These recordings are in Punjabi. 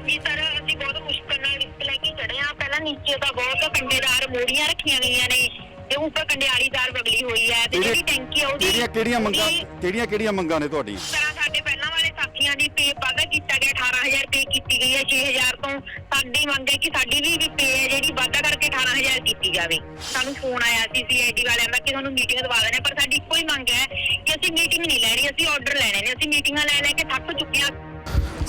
ਹਾਂਜੀ ਸਰ ਅਸੀਂ ਬਹੁਤ ਮੁਸ਼ਕਲ ਨਾਲ ਲਿਫਟ ਲੈ ਕੇ ਚੜੇ ਆ ਪਹਿਲਾਂ ਨੀਚੇ ਤਾਂ ਬਹੁਤ ਕੰਡੇਦਾਰ ਮੋੜੀਆਂ ਰੱਖੀਆਂ ਗਈਆਂ ਨੇ ਤੇ ਉੱਪਰ ਕੰਡਿਆਲੀਦਾਰ ਬਗਲੀ ਹੋਈ ਹੈ ਤੇ ਜਿਹੜੀ ਟੈਂਕੀ ਆ ਉਹਦੀ ਕਿਹੜੀਆਂ ਕਿਹੜੀਆਂ ਮੰਗਾਂ ਕਿਹੜੀਆਂ ਕਿਹੜੀਆਂ ਮੰਗਾਂ ਨੇ ਤੁਹਾਡੀਆਂ ਇਸ ਤਰ੍ਹਾਂ ਸਾਡੇ ਪਹਿਲਾਂ ਵਾਲੇ ਸਾਥੀਆਂ ਦੀ ਪੇ ਵਾਧਾ ਕੀਤਾ ਗਿਆ 18000 ਪੇ ਕੀਤੀ ਗਈ ਹੈ 6000 ਤੋਂ ਸਾਡੀ ਮੰਗ ਹੈ ਕਿ ਸਾਡੀ ਵੀ ਪੇ ਹੈ ਜਿਹੜੀ ਵਾਧਾ ਕਰਕੇ 18000 ਕੀਤੀ ਜਾਵੇ। ਸਾਨੂੰ ਫੋਨ ਆਇਆ ਸੀ ਸੀਆਈਡੀ ਵਾਲਿਆਂ ਦਾ ਕਿ ਤੁਹਾਨੂੰ ਮੀਟਿੰਗ ਦਵਾ ਦੇਣੇ ਪਰ ਸਾਡੀ ਇੱਕੋ ਹੀ ਮੰਗ ਹੈ ਕਿ ਅਸੀਂ ਮੀਟਿੰਗ ਨਹੀਂ ਲੈਣੀ ਅਸੀਂ ਆਰਡਰ ਲੈਣੇ ਨੇ ਅਸੀਂ ਮੀਟਿੰਗਾਂ ਲੈ ਲੈ ਕੇ ਥੱਕ ਚੁੱਕੇ ਹਾਂ।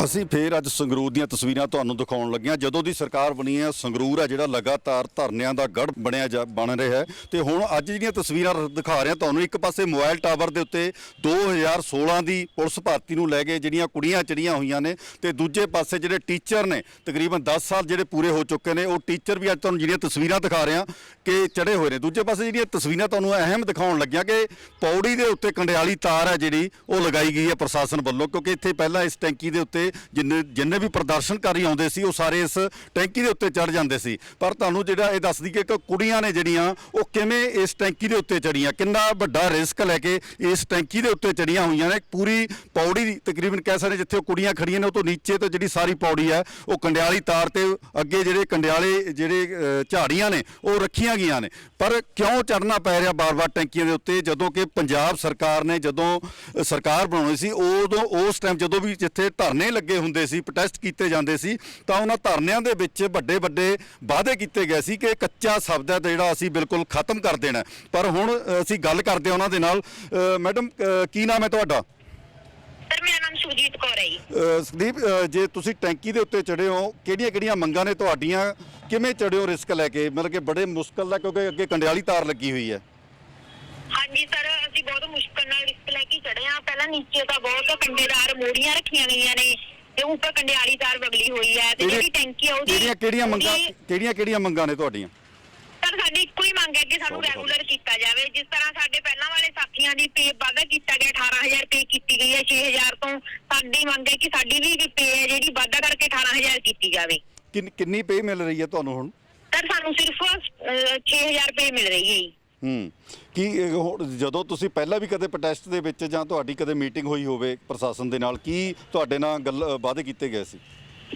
ਅਸੀਂ ਫੇਰ ਅੱਜ ਸੰਗਰੂਰ ਦੀਆਂ ਤਸਵੀਰਾਂ ਤੁਹਾਨੂੰ ਦਿਖਾਉਣ ਲੱਗੇ ਹਾਂ ਜਦੋਂ ਦੀ ਸਰਕਾਰ ਬਣੀ ਹੈ, ਸੰਗਰੂਰ ਆ ਜਿਹੜਾ ਲਗਾਤਾਰ ਧਰਨਿਆਂ ਦਾ ਗੜ ਬਣਿਆ ਜਾ- ਬਣ ਰਿਹਾ ਹੈ। ਤੇ ਹੁਣ ਅੱਜ ਜਿਹੜੀਆਂ ਤਸਵੀਰਾਂ ਦਿਖਾ ਰਿਹਾ ਤੁਹਾਨੂੰ, ਇੱਕ ਪਾਸੇ ਮੋਬਾਈਲ ਟਾਵਰ ਦੇ ਉੱਤੇ 2016 ਦੀ ਪੁਲਿਸ ਭਰਤੀ ਨੂੰ ਲੈ ਕੇ ਜਿਹੜੀਆਂ ਕੁੜੀਆਂ ਚੜੀਆਂ ਹੋਈਆਂ ਨੇ ਤੇ ਦੂਜੇ ਪਾਸੇ ਜਿਹੜੇ ਟੀਚਰ ਨੇ, ਤਕਰੀਬਨ 10 ਸਾਲ ਜਿਹੜੇ ਪੂਰੇ ਹੋ ਚੁੱਕੇ ਨੇ, ਉਹ ਟੀਚਰ ਵੀ ਅੱਜ ਤੁਹਾਨੂੰ ਜਿਹੜੀਆਂ ਤਸਵੀਰਾਂ ਦਿਖਾ ਰਿਹਾ ਕਿ ਚੜੇ ਹੋਏ ਨੇ। ਦੂਜੇ ਪਾਸੇ ਜਿਹੜੀਆਂ ਤਸਵੀਰਾਂ ਤੁਹਾਨੂੰ ਅਹਿਮ ਦਿਖਾਉਣ ਲੱਗਿਆ ਕਿ ਪੌੜੀ ਦੇ ਉੱਤੇ ਕੰਡਿਆਲੀ ਤਾਰ ਹੈ ਜਿਹੜੀ, ਉਹ ਲਗਾਈ ਗਈ ਹੈ ਪ੍ਰਸ਼ਾਸਨ ਵੱਲੋਂ, ਕਿਉਂਕਿ ਇੱਥੇ ਪਹਿਲਾਂ ਇਸ ਟੈਂਕੀ ਦੇ ਉੱਤੇ ਜਿੰਨੇ ਜਿੰਨੇ ਵੀ ਪ੍ਰਦਰਸ਼ਨਕਾਰੀ ਆਉਂਦੇ ਸੀ, ਉਹ ਸਾਰੇ ਇਸ ਟੈਂਕੀ ਦੇ ਉੱਤੇ ਚੜ ਜਾਂਦੇ ਸੀ। ਪਰ ਤੁਹਾਨੂੰ ਜਿਹੜਾ ਇਹ ਦੱਸ ਦਈਏ ਕਿ ਕੁੜੀਆਂ ਨੇ ਜਿਹੜੀਆਂ, ਉਹ ਕਿਵੇਂ ਇਸ ਟੈਂਕੀ ਦੇ ਉੱਤੇ ਚੜੀਆਂ ਕਿੰਨਾ ਵੱਡਾ ਰਿਸਕ ਲੈ ਕੇ ਇਸ ਟੈਂਕੀ ਦੇ ਉੱਤੇ ਚੜੀਆਂ ਹੋਈਆਂ ਨੇ? ਪੂਰੀ ਪੌੜੀ ਤਕਰੀਬਨ ਕਹਿ ਸਕਦੇ ਜਿੱਥੇ ਉਹ ਕੁੜੀਆਂ ਖੜੀਆਂ ਨੇ, ਉਹ ਤੋਂ ਨੀਚੇ ਤੋਂ ਜਿਹੜੀ ਸਾਰੀ ਪੌੜੀ ਹੈ, ਉਹ ਕੰਡਿਆਲੀ ਤਾਰ ਤੇ ਅੱਗੇ ਜਿਹੜੇ ਕੰਡਿਆਲੇ, ਜਿਹੜੇ ਝਾੜੀਆਂ ਨੇ, ਉਹ ਰੱਖੀਆਂ ਗਈਆਂ ਨੇ। ਪਰ ਕਿਉਂ ਚੜਨਾ ਪੈ ਰਿਹਾ ਬਾਰ-ਬਾਰ ਟੈਂਕੀਆਂ ਦੇ ਉੱਤੇ? ਜਦੋਂ ਕਿ ਪੰਜਾਬ ਸਰਕਾਰ ਨੇ ਜਦੋਂ ਸਰਕਾਰ ਬਣਾਉਣੀ ਸੀ, ਉਦੋਂ ਉਸ ਟਾਈਮ ਜਦੋਂ ਵੀ ਜਿੱਥੇ ਧਰਨੇ ਲੱਗੇ ਹੁੰਦੇ ਸੀ ਪ੍ਰੋਟੈਸਟ ਕੀਤੇ ਜਾਂਦੇ ਸੀ ਤਾਂ ਉਹਨਾਂ ਧਰਨਿਆਂ ਦੇ ਵਿੱਚ ਵੱਡੇ ਵੱਡੇ ਵਾਅਦੇ ਕੀਤੇ ਗਏ ਸੀ ਕਿ ਕੱਚਾ ਸ਼ਬਦ ਹੈ ਤੇ ਜਿਹੜਾ ਅਸੀਂ ਬਿਲਕੁਲ ਖਤਮ ਕਰ ਦੇਣਾ। ਪਰ ਹੁਣ ਅਸੀਂ ਗੱਲ ਕਰਦੇ ਹਾਂ ਉਹਨਾਂ ਦੇ ਨਾਲ। ਮੈਡਮ ਕੀ ਨਾਮ ਹੈ ਤੁਹਾਡਾ? ਸਰ ਮੇਰਾ ਨਾਮ ਸੁਜੀਤ ਕੌਰ ਹੈ ਜੀ। ਸੰਦੀਪ ਜੇ ਤੁਸੀਂ ਟੈਂਕੀ ਦੇ ਉੱਤੇ ਚੜੇ ਹੋ ਕਿਹੜੀਆਂ ਕਿਹੜੀਆਂ ਮੰਗਾਂ ਨੇ ਤੁਹਾਡੀਆਂ? ਕਿਵੇਂ ਚੜੇ ਹੋ ਰਿਸਕ ਲੈ ਕੇ? ਮਤਲਬ ਕਿ ਬੜੇ ਮੁਸ਼ਕਲ ਦਾ ਕਿਉਂਕਿ ਅੱਗੇ ਕੰਡਿਆਲੀ ਤਾਰ ਲੱਗੀ ਹੋਈ ਹੈ। ਹਾਂਜੀ ਸਰ ਅਸੀਂ ਬਹੁਤ ਮੁਸ਼ਕਲ ਨਾਲ ਲਿਫਟ ਲੈ ਕੇ ਚੜੇ ਆ ਪਹਿਲਾਂ ਨੀਚੇ ਤਾਂ ਬਹੁਤ ਕੰਡੇਦਾਰ ਮੋੜੀਆਂ ਰੱਖੀਆਂ ਗਈਆਂ ਨੇ। ਤੇ ਉੱਪਰ ਕੰਡਿਆਲੀਦਾਰ ਬਗਲੀ ਹੋਈ ਹੈ ਤੇ ਜਿਹੜੀ ਟੈਂਕੀ ਆ ਉਹਦੀ ਕਿਹੜੀਆਂ ਕਿਹੜੀਆਂ ਮੰਗਾਂ ਉਹਦੀ- ਕਿਹੜੀਆਂ ਕਿਹੜੀਆਂ ਮੰਗਾਂ ਨੇ ਤੁਹਾਡੀਆਂ? ਸਰ ਸਾਡੀ ਇੱਕੋ ਹੀ ਮੰਗ ਹੈ ਕਿ ਸਾਨੂੰ ਰੈਗੂਲਰ ਕੀਤਾ ਜਾਵੇ। ਜਿਸ ਤਰ੍ਹਾਂ ਸਾਡੇ ਪਹਿਲਾਂ ਵਾਲੇ ਸਾਥੀਆਂ ਦੀ ਪੇ ਵਾਧਾ ਕੀਤਾ ਗਿਆ 18000 ਪੇ ਕੀਤੀ ਗਈ ਹੈ 6000 ਤੋਂ। ਸਾਡੀ ਮੰਗ ਹੈ ਕਿ ਸਾਡੀ ਵੀ ਪੇ ਹੈ ਜਿਹੜੀ ਵਾਧਾ ਕਰਕੇ 18000 ਕੀਤੀ ਜਾਵੇ। ਕਿੰਨ ਕਿੰਨੀ ਪੇ ਮਿਲ ਰਹੀ ਹੈ ਤੁਹਾਨੂੰ ਹੁਣ? ਸਰ ਸਾਨੂੰ ਸਿਰਫ ਅਹ, 6000 ਰੁਪਏ ਮਿਲ ਰਹੀ ਹੈ ਜੀ। ਹੂੰ। ਕੀ ਇਹ ਹੁਣ ਜਦੋਂ ਤੁਸੀਂ ਪਹਿਲਾਂ ਵੀ ਕਦੇ ਪ੍ਰੋਟੈਸਟ ਦੇ ਵਿੱਚ ਜਾਂ ਤੁਹਾਡੀ ਕਦੇ ਮੀਟਿੰਗ ਹੋਈ ਹੋਵੇ ਪ੍ਰਸ਼ਾਸਨ ਦੇ ਨਾਲ, ਕੀ ਤੁਹਾਡੇ ਨਾਲ ਗੱਲ ਵਾਅਦੇ ਕੀਤੇ ਗਏ ਸੀ?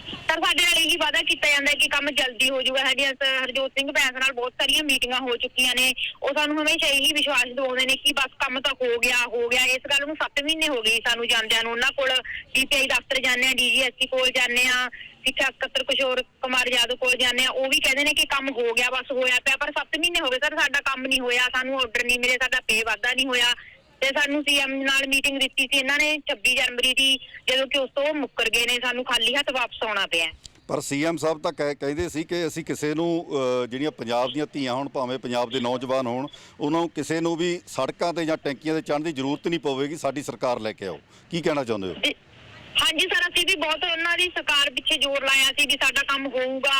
ਸਰ ਸਾਡੇ ਨਾਲ ਇਹੀ ਵਾਅਦਾ ਕੀਤਾ ਜਾਂਦਾ ਹੈ ਕਿ ਕੰਮ ਜਲਦੀ ਹੋ ਜਾਊਗਾ। ਸਾਡੀਆਂ ਸ- ਹਰਜੋਤ ਸਿੰਘ ਬੈਂਸ ਨਾਲ ਬਹੁਤ ਸਾਰੀਆਂ ਮੀਟਿੰਗਾਂ ਹੋ ਚੁੱਕੀਆਂ ਨੇ। ਉਹ ਸਾਨੂੰ ਹਮੇਸ਼ਾ ਇਹੀ ਵਿਸ਼ਵਾਸ ਦਿਵਾਉਂਦੇ ਨੇ ਕਿ ਬਸ ਕੰਮ ਤਾਂ ਹੋ ਗਿਆ ਹੋ ਗਿਆ। ਇਸ ਗੱਲ ਨੂੰ 7 ਮਹੀਨੇ ਹੋ ਗਏ ਸਾਨੂੰ ਜਾਂਦਿਆਂ ਨੂੰ। ਉਹਨਾਂ ਕੋਲ ਡੀਪੀਆਈ ਦਫ਼ਤਰ ਜਾਂਦੇ ਆ ਡੀਜੀਐਸਟੀ ਕੋਲ ਜਾਂਦੇ ਆ ਸਿੱਖਿਆ ਸਕੱਤਰ ਕਿਸ਼ੋਰ ਕੁਮਾਰ ਯਾਦਵ ਕੋਲ ਜਾਂਦੇ ਆ ਉਹ ਵੀ ਕਹਿੰਦੇ ਨੇ ਕਿ ਕੰਮ ਹੋ ਗਿਆ, ਬਸ ਹੋਇਆ ਪਿਆ। ਪਰ 7 ਮਹੀਨੇ ਹੋ ਗਏ, ਸਰ, ਸਾਡਾ ਕੰਮ ਨਹੀਂ ਹੋਇਆ। ਸਾਨੂੰ ਆਰਡਰ ਨਹੀਂ ਮਿਲੇ, ਸਾਡਾ ਪੇ ਵਾਧਾ ਨਹੀਂ ਹੋਇਆ। ਤੇ ਸਾਨੂੰ ਸੀਐਮ ਨਾਲ ਮੀਟਿੰਗ ਦਿੱਤੀ ਸੀ ਇਹਨਾਂ ਨੇ 26 ਜਨਵਰੀ ਦੀ ਜਦੋਂ ਕਿ ਉਸ ਤੋਂ ਉਹ ਮੁੱਕਰ ਗਏ ਨੇ ਸਾਨੂੰ ਖਾਲੀ ਹੱਥ ਵਾਪਸ ਆਉਣਾ ਪਿਆ। ਪਰ ਸੀਐਮ ਸਾਹਿਬ ਤਾਂ ਕਹਿ- ਕਹਿੰਦੇ ਸੀ ਕਿ ਅਸੀਂ ਕਿਸੇ ਨੂੰ ਅ, ਜਿਹੜੀਆਂ ਪੰਜਾਬ ਦੀਆਂ ਧੀਆਂ ਹੋਣ ਭਾਵੇਂ ਪੰਜਾਬ ਦੇ ਨੌਜਵਾਨ ਹੋਣ ਉਹਨਾਂ ਨੂੰ ਕਿਸੇ ਨੂੰ ਵੀ ਸੜਕਾਂ ਤੇ ਜਾਂ ਟੈਂਕੀਆਂ ਤੇ ਚੜ੍ਹਨ ਦੀ ਜ਼ਰੂਰਤ ਨਹੀਂ ਪਵੇਗੀ ਸਾਡੀ ਸਰਕਾਰ ਲੈ ਕੇ ਆਓ। ਕੀ ਕਹਿਣਾ ਚਾਹੁੰਦੇ ਹੋ? ਤੇ- ਹਾਂਜੀ ਸਰ ਅਸੀਂ ਵੀ ਬਹੁਤ ਉਹਨਾਂ ਦੀ ਸਰਕਾਰ ਪਿੱਛੇ ਜ਼ੋਰ ਲਾਇਆ ਸੀ ਵੀ ਸਾਡਾ ਕੰਮ ਹੋਊਗਾ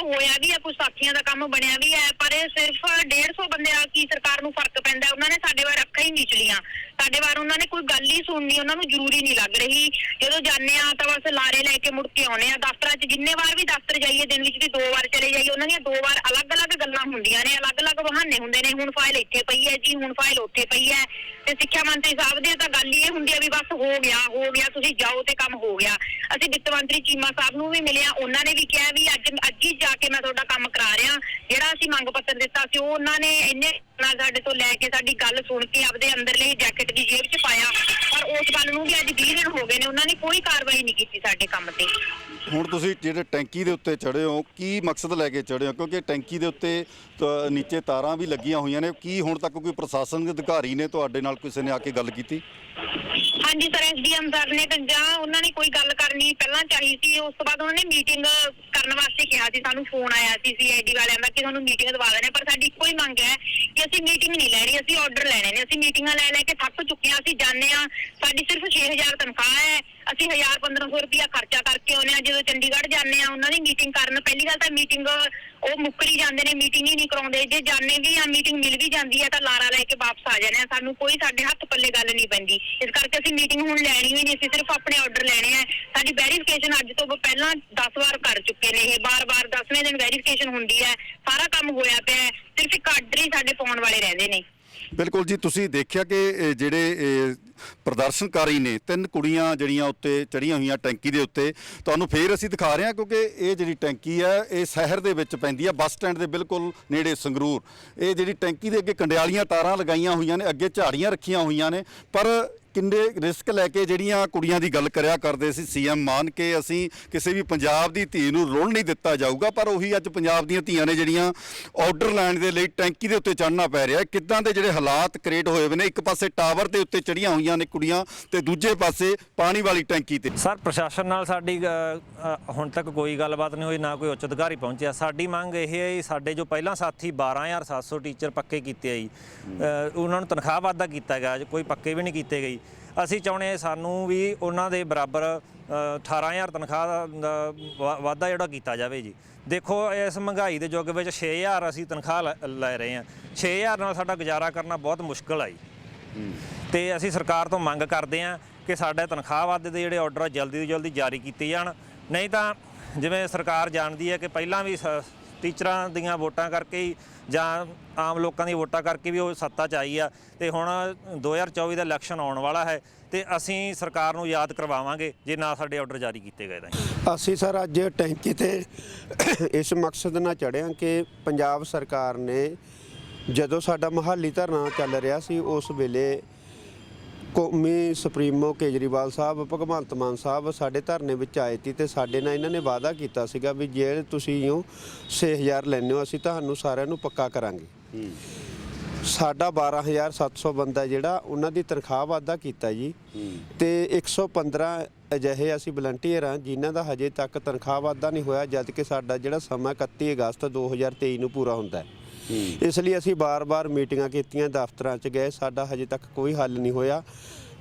ਹੋਇਆ ਵੀ ਹੈ ਕੁਝ ਸਾਥੀਆਂ ਦਾ ਕੰਮ ਬਣਿਆ ਵੀ ਹੈ ਪਰ ਇਹ ਸਿਰਫ 150 ਬੰਦੇ ਨਾਲ ਕੀ ਸਰਕਾਰ ਨੂੰ ਫ਼ਰਕ ਪੈਂਦਾ? ਉਹਨਾਂ ਨੇ ਸਾਡੇ ਵਾਰ ਅੱਖਾਂ ਹੀ ਨਹੀਂ ਚਲੀਆਂ। ਸਾਡੇ ਵਾਰ ਉਹਨਾਂ ਨੇ ਕੋਈ ਗੱਲ ਹੀ ਸੁਣਨੀ ਉਹਨਾਂ ਨੂੰ ਜ਼ਰੂਰੀ ਨਹੀਂ ਲੱਗ ਰਹੀ। ਜਦੋਂ ਜਾਂਦੇ ਆ ਤਾਂ ਬਸ ਲਾਰੇ ਲੈ ਕੇ ਮੁੜ ਕੇ ਆਉਨੇ ਆ ਦਫ਼ਤਰਾਂ 'ਚ ਜਿੰਨੇ ਵਾਰ ਵੀ ਦਫ਼ਤਰ ਜਾਈਏ, ਦਿਨ ਵਿੱਚ ਵੀ ਦੋ ਵਾਰ ਚਲੇ ਜਾਈਏ, ਉਹਨਾਂ ਦੀਆਂ ਦੋ ਵਾਰ ਅਲੱਗ-ਅਲੱਗ ਗੱਲਾਂ ਹੁੰਦੀਆਂ ਨੇ, ਅਲੱਗ-ਅਲੱਗ ਬਹਾਨੇ ਹੁੰਦੇ ਨੇ। ਹੁਣ ਫਾਈਲ ਇੱਥੇ ਪਈ ਹੈ ਜੀ, ਹੁਣ ਫਾਈਲ ਉੱਥੇ ਪਈ ਹੈ। ਤੇ ਸਿੱਖਿਆ ਮੰਤਰੀ ਸਾਹਿਬ ਦੀ ਤਾਂ ਗੱਲ ਹੀ ਇਹ ਹੁੰਦੀ ਹੈ ਵੀ ਬਸ ਹੋ ਗਿਆ ਹੋ ਗਿਆ, ਤੁਸੀਂ ਜਾਓ ਤੇ ਕੰਮ ਹੋ ਗਿਆ। ਅਸੀਂ ਵਿੱਤ ਮੰਤਰੀ ਚੀਮਾ ਸਾਹਿਬ ਨੂੰ ਵੀ ਮਿਲਿਆ, ਉਹਨਾਂ ਨੇ ਵੀ ਕਿਹਾ ਵੀ ਅੱਜ ਅੱਜ ਹੀ ਜਾ ਕੇ ਮੈਂ ਤੁਹਾਡਾ ਕੰਮ ਕਰਾ ਰਿਹਾ। ਜਿਹੜਾ ਅਸੀਂ ਮੰਗ ਪੱਤਰ ਦਿੱਤਾ ਸੀ, ਉਹ ਉਹਨਾਂ ਨੇ ਇੰਨੇ ਨਾਲ ਸਾਡੇ ਤੋਂ ਲੈ ਕੇ ਸਾਡੀ ਗੱਲ ਸੁਣ ਕੇ ਆਪਦੇ ਅੰਦਰਲੀ ਜੈਕਟ ਦੀ ਜੇਬ 'ਚ ਪਾਇਆ। ਪਰ ਉਸ ਗੱਲ ਨੂੰ ਵੀ ਅੱਜ 20 ਦਿਨ ਹੋ ਗਏ ਨੇ, ਉਹਨਾਂ ਨੇ ਕੋਈ ਕਾਰਵਾਈ ਨਹੀਂ ਕੀਤੀ ਸਾਡੇ ਕੰਮ ਤੇ। ਹੁਣ ਤੁਸੀਂ ਜਿਹੜੇ ਟੈਂਕੀ ਦੇ ਉੱਤੇ ਚੜੇ ਹੋ, ਕੀ ਮਕਸਦ ਲੈ ਕੇ ਚੜੇ ਹੋ? ਕਿਉਂਕਿ ਟੈਂਕੀ ਦੇ ਉੱਤੇ ਤਾਂ ਨੀਚੇ ਤਾਰਾਂ ਵੀ ਲੱਗੀਆਂ ਹੋਈਆਂ ਨੇ, ਕੀ ਹੁਣ ਤੱਕ ਕੋਈ ਪ੍ਰਸ਼ਾਸਨ ਦੇ ਅਧਿਕਾਰੀ ਨੇ ਤੁਹਾਡੇ ਨਾਲ ਕਿਸੇ ਨੇ ਆ ਕੇ ਗੱਲ ਕੀਤੀ? ਹਾਂਜੀ ਸਰ ਐਸਡੀਐਮ ਸਰ ਨੇ ਤਾਂ ਜਾਂ ਉਹਨਾਂ ਨੇ ਕੋਈ ਗੱਲ ਕਰਨੀ ਪਹਿਲਾਂ ਚਾਹੀ ਸੀ, ਉਸ ਤੋਂ ਬਾਅਦ ਉਹਨਾਂ ਨੇ ਮੀਟਿੰਗ ਕਰਨ ਵਾਸਤੇ ਕਿਹਾ ਸੀ, ਸਾਨੂੰ ਫੋਨ ਆਇਆ ਸੀ ਸੀਆਈਡੀ ਵਾਲਿਆਂ ਦਾ ਕਿ ਤੁਹਾਨੂੰ ਮੀਟਿੰਗ ਦਵਾ ਦੇਣਾ, ਪਰ ਸਾਡੀ ਇੱਕੋ ਹੀ ਮੰਗ ਹੈ ਕਿ ਅਸੀਂ ਮੀਟਿੰਗ ਨਹੀਂ ਲੈਣੀ, ਅਸੀਂ ਆਰਡਰ ਲੈਣੇ ਨੇ, ਅਸੀਂ ਮੀਟਿੰਗਾਂ ਲੈ ਲੈ ਕੇ ਥੱਕ ਚੁੱਕੇ ਹਾਂ, ਅਸੀਂ ਜਾਂਦੇ ਹਾਂ, ਸਾਡੀ ਸਿਰਫ 6000 ਤਨਖਾਹ ਹੈ, ਅਸੀਂ 1000 1500 ਰੁਪਇਆ ਖਰਚਾ ਕਰਕੇ ਆਉਂਦੇ ਹਾਂ, ਜਦੋਂ ਚੰਡੀਗੜ੍ਹ ਜਾਂਦੇ ਹਾਂ, ਉਹਨਾਂ ਦੀ ਮੀਟਿੰਗ ਕਰਨ, ਪਹਿਲੀ ਗੱਲ ਤਾਂ ਮੀਟਿੰਗ ਉਹ ਮੁੱਕਰੀ ਜਾਂਦੇ ਨੇ ਮੀਟਿੰਗ ਹੀ ਨਹੀਂ ਕਰਾਉਂਦੇ। ਜੇ ਜਾਣੇ ਵੀ ਆ ਮੀਟਿੰਗ ਮਿਲ ਵੀ ਜਾਂਦੀ ਹੈ ਤਾਂ ਲਾਰਾ ਲੈ ਕੇ ਵਾਪਸ ਆ ਜਾਂਦੇ ਆ। ਸਾਨੂੰ ਕੋਈ ਸਾਡੇ ਹੱਥ ਪੱਲੇ ਗੱਲ ਨਹੀਂ ਪੈਂਦੀ। ਇਸ ਕਰਕੇ ਅਸੀਂ ਮੀਟਿੰਗ ਹੁਣ ਲੈਣੀ ਵੀ ਨਹੀਂ, ਅਸੀਂ ਸਿਰਫ ਆਪਣੇ ਆਰਡਰ ਲੈਣੇ ਆ। ਸਾਡੀ ਵੈਰੀਫਿਕੇਸ਼ਨ ਅੱਜ ਤੋਂ ਪਹਿਲਾਂ 10 ਵਾਰ ਕਰ ਚੁੱਕੇ ਨੇ ਇਹ। ਬਾਰ-ਬਾਰ 10ਵੇਂ ਦਿਨ ਵੈਰੀਫਿਕੇਸ਼ਨ ਹੁੰਦੀ ਹੈ। ਸਾਰਾ ਕੰਮ ਹੋਇਆ ਪਿਆ ਸਿਰਫ ਇੱਕ ਆਰਡਰ ਹੀ ਸਾਡੇ ਪਾਉਣ ਵਾਲੇ ਰਹਿੰਦੇ ਨੇ। ਬਿਲਕੁਲ ਜੀ, ਤੁਸੀਂ ਦੇਖਿਆ ਕਿ ਜਿਹੜੇ ਪ੍ਰਦਰਸ਼ਨਕਾਰੀ ਨੇ ਤਿੰਨ ਕੁੜੀਆਂ ਜਿਹੜੀਆਂ ਉੱਤੇ ਚੜੀਆਂ ਹੋਈਆਂ ਟੈਂਕੀ ਦੇ ਉੱਤੇ, ਤੁਹਾਨੂੰ ਫੇਰ ਅਸੀਂ ਦਿਖਾ ਰਹੇ ਹਾਂ ਕਿਉਂਕਿ ਇਹ ਜਿਹੜੀ ਟੈਂਕੀ ਹੈ, ਇਹ ਸ਼ਹਿਰ ਦੇ ਵਿੱਚ ਪੈਂਦੀ ਹੈ, ਬੱਸ ਸਟੈਂਡ ਦੇ ਬਿਲਕੁਲ ਨੇੜੇ ਸੰਗਰੂਰ। ਇਹ ਜਿਹੜੀ ਟੈਂਕੀ ਦੇ ਅੱਗੇ ਕੰਡਿਆਲੀਆਂ ਤਾਰਾਂ ਲਗਾਈਆਂ ਹੋਈਆਂ ਨੇ, ਅੱਗੇ ਝਾੜੀਆਂ ਰੱਖੀਆਂ ਹੋਈਆਂ ਨੇ, ਪਰ ਕਿੰਨੇ ਰਿਸਕ ਲੈ ਕੇ ਜਿਹੜੀਆਂ ਕੁੜੀਆਂ ਦੀ ਗੱਲ ਕਰਿਆ ਕਰਦੇ ਸੀ ਸੀਐਮ ਮਾਨ ਕੇ ਅਸੀਂ ਕਿਸੇ ਵੀ ਪੰਜਾਬ ਦੀ ਧੀ ਨੂੰ ਰੋਲ ਨਹੀਂ ਦਿੱਤਾ ਜਾਊਗਾ ਪਰ ਉਹੀ ਅੱਜ ਪੰਜਾਬ ਦੀਆਂ ਧੀਆਂ ਨੇ ਜਿਹੜੀਆਂ ਆਰਡਰ ਲੈਣ ਦੇ ਲਈ ਟੈਂਕੀ ਦੇ ਉੱਤੇ ਚੜ੍ਹਨਾ ਪੈ ਰਿਹਾ ਕਿੱਦਾਂ ਦੇ ਜਿਹੜੇ ਹਾਲਾਤ ਕ੍ਰੀਏਟ ਹੋਏ ਹੋਏ ਨੇ ਇੱਕ ਪਾਸੇ ਟਾਵਰ ਦੇ ਉੱਤੇ ਚੜੀਆਂ ਹੋਈਆਂ ਨੇ ਕੁੜੀਆਂ ਤੇ ਦੂਜੇ ਪਾਸੇ ਪਾਣੀ ਵਾਲੀ ਟੈਂਕੀ ਤੇ। ਸਰ ਪ੍ਰਸ਼ਾਸਨ ਨਾਲ ਸਾਡੀ ਅ, ਹੁਣ ਤੱਕ ਕੋਈ ਗੱਲਬਾਤ ਨਹੀਂ ਹੋਈ ਨਾ ਕੋਈ ਉੱਚ ਅਧਿਕਾਰੀ ਪਹੁੰਚਿਆ। ਸਾਡੀ ਮੰਗ ਇਹ ਹੈ ਜੀ, ਸਾਡੇ ਜੋ ਪਹਿਲਾਂ ਸਾਥੀ 12700 ਟੀਚਰ ਪੱਕੇ ਕੀਤੇ ਆ ਜੀ ਅ, ਉਹਨਾਂ ਨੂੰ ਤਨਖਾਹ ਵਾਧਾ ਕੀਤਾ ਗਿਆ ਜੀ, ਕੋਈ ਪੱਕੇ ਵੀ ਨਹੀਂ ਕੀਤੇ ਗਈ ਅਸੀਂ ਚਾਹੁੰਦੇ ਸਾਨੂੰ ਵੀ ਉਹਨਾਂ ਦੇ ਬਰਾਬਰ ਅ, 18000 ਤਨਖਾਹ ਦਾ ਵਾਧਾ ਜਿਹੜਾ ਕੀਤਾ ਜਾਵੇ ਜੀ। ਦੇਖੋ ਇਸ ਮਹਿੰਗਾਈ ਦੇ ਯੁੱਗ ਵਿੱਚ 6000 ਅਸੀਂ ਤਨਖਾਹ ਲੈ- ਰਹੇ ਹਾਂ। 6000 ਨਾਲ ਸਾਡਾ ਗੁਜ਼ਾਰਾ ਕਰਨਾ ਬਹੁਤ ਮੁਸ਼ਕਲ ਆ ਜੀ। ਤੇ ਅਸੀਂ ਸਰਕਾਰ ਤੋਂ ਮੰਗ ਕਰਦੇ ਹਾਂ ਕਿ ਸਾਡੇ ਤਨਖਾਹ ਵਾਧੇ ਦੇ ਜਿਹੜੇ ਆਰਡਰ ਆ ਜਲਦੀ ਤੋਂ ਜਲਦੀ ਜਾਰੀ ਕੀਤੇ ਜਾਣ। ਨਹੀਂ ਤਾਂ ਜਿਵੇਂ ਸਰਕਾਰ ਜਾਣਦੀ ਹੈ ਕਿ ਪਹਿਲਾਂ ਵੀ ਟੀਚਰਾਂ ਦੀਆਂ ਵੋਟਾਂ ਕਰਕੇ ਹੀ ਜਾਂ ਆਮ ਲੋਕਾਂ ਦੀਆਂ ਵੋਟਾਂ ਕਰਕੇ ਵੀ ਉਹ ਸੱਤਾ 'ਚ ਆਈ ਆ। ਤੇ ਹੁਣ 2024 ਦਾ ਇਲੈਕਸ਼ਨ ਆਉਣ ਵਾਲਾ ਹੈ ਤੇ ਅਸੀਂ ਸਰਕਾਰ ਨੂੰ ਯਾਦ ਕਰਵਾਵਾਂਗੇ ਜੇ ਨਾ ਸਾਡੇ ਆਰਡਰ ਜਾਰੀ ਕੀਤੇ ਗਏ ਤਾਂ। ਅਸੀਂ ਸਰ ਅੱਜ ਟੈਂਕੀ ਤੇ ਇਸ ਮਕਸਦ ਨਾਲ ਚੜ੍ਹੇ ਕਿ ਪੰਜਾਬ ਸਰਕਾਰ ਨੇ ਜਦੋਂ ਸਾਡਾ ਮਹਾਲੀ ਧਰਨਾ ਚੱਲ ਰਿਹਾ ਸੀ ਉਸ ਵੇਲੇ ਕੌਮੀ ਸੁਪਰੀਮੋ ਕੇਜਰੀਵਾਲ ਸਾਹਿਬ, ਭਗਵੰਤ ਮਾਨ ਸਾਹਿਬ ਸਾਡੇ ਧਰਨੇ ਵਿੱਚ ਆਏ ਸੀ ਤੇ ਸਾਡੇ ਨਾਲ ਇਹਨਾਂ ਨੇ ਵਾਅਦਾ ਕੀਤਾ ਸੀਗਾ ਵੀ ਜੇ ਤੁਸੀਂ ਹੋ 6000 ਲੈਂਦੇ ਹੋ, ਅਸੀਂ ਤੁਹਾਨੂੰ ਸਾਰਿਆਂ ਨੂੰ ਪੱਕਾ ਕਰਾਂਗੇ। ਸਾਡਾ 12700 ਬੰਦਾ ਜਿਹੜਾ, ਉਹਨਾਂ ਦੀ ਤਨਖਾਹ ਵਾਧਾ ਕੀਤਾ ਜੀ। ਤੇ 115 ਅਜਿਹੇ ਅਸੀਂ ਵਲੰਟੀਅਰ ਹਾਂ, ਜਿਨ੍ਹਾਂ ਦਾ ਹਜੇ ਤੱਕ ਤਨਖਾਹ ਵਾਧਾ ਨਹੀਂ ਹੋਇਆ ਜਦ ਕਿ ਸਾਡਾ ਜਿਹੜਾ ਸਮਾਂ 31 ਅਗਸਤ 2023 ਨੂੰ ਪੂਰਾ ਹੁੰਦਾ ਹੈ। ਇਸ ਲਈ ਅਸੀਂ ਬਾਰ-ਬਾਰ ਮੀਟਿੰਗਾਂ ਕੀਤੀਆਂ, ਦਫ਼ਤਰਾਂ 'ਚ ਗਏ, ਸਾਡਾ ਹਜੇ ਤੱਕ ਕੋਈ ਹੱਲ ਨਹੀਂ ਹੋਇਆ।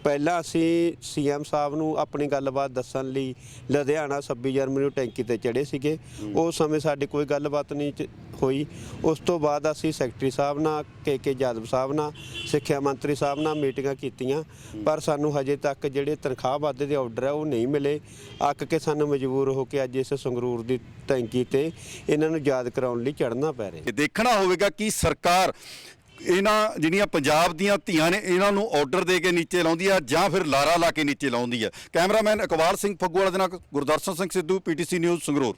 ਪਹਿਲਾਂ ਅਸੀਂ ਸੀਐਮ ਸਾਹਿਬ ਨੂੰ ਆਪਣੀ ਗੱਲਬਾਤ ਦੱਸਣ ਲਈ ਲੁਧਿਆਣਾ 26 ਜਨਵਰੀ ਨੂੰ ਟੈਂਕੀ ਤੇ ਚੜੇ ਸੀਗੇ। ਉਸ ਸਮੇਂ ਸਾਡੀ ਕੋਈ ਗੱਲਬਾਤ ਨਹੀਂ ਚ- ਹੋਈ। ਉਸ ਤੋਂ ਬਾਅਦ ਅਸੀਂ ਸੈਕਟਰੀ ਸਾਹਿਬ ਨਾਲ ਕੇ ਕੇ ਜਾਦਵ ਸਾਹਿਬ ਨਾਲ ਸਿੱਖਿਆ ਮੰਤਰੀ ਸਾਹਿਬ ਨਾਲ ਮੀਟਿੰਗਾਂ ਕੀਤੀਆਂ। ਪਰ ਸਾਨੂੰ ਹਜੇ ਤੱਕ ਜਿਹੜੇ ਤਨਖਾਹ ਵਾਧੇ ਦੇ ਆਰਡਰ ਆ ਉਹ ਨਹੀਂ ਮਿਲੇ। ਅੱਕ ਕੇ ਸਾਨੂੰ ਮਜਬੂਰ ਹੋ ਕੇ ਅੱਜ ਇਸ ਸੰਗਰੂਰ ਦੀ ਟੈਂਕੀ ਤੇ ਇਹਨਾਂ ਨੂੰ ਯਾਦ ਕਰਾਉਣ ਲਈ ਚੜ੍ਹਨਾ ਪੈ ਰਿਹਾ। ਇਹ ਦੇਖਣਾ ਹੋਵੇਗਾ ਕਿ ਸਰਕਾਰ ਇਹਨਾਂ ਜਿਹੜੀਆਂ ਪੰਜਾਬ ਦੀਆਂ ਧੀਆਂ ਨੇ, ਇਹਨਾਂ ਨੂੰ ਆਰਡਰ ਦੇ ਕੇ ਨੀਚੇ ਲਾਉਂਦੀ ਆ ਜਾਂ ਫਿਰ ਲਾਰਾ ਲਾ ਕੇ ਨੀਚੇ ਲਾਉਂਦੀ ਆ। ਕੈਮਰਾਮੈਨ ਇਕਬਾਲ ਸਿੰਘ ਫੱਗੂਵਾਲਾ ਦੇ ਨਾਲ ਗੁਰਦਰਸ਼ਨ ਸਿੰਘ ਸਿੱਧੂ, ਪੀਟੀਸੀ ਨਿਊਜ਼ ਸੰਗਰੂਰ।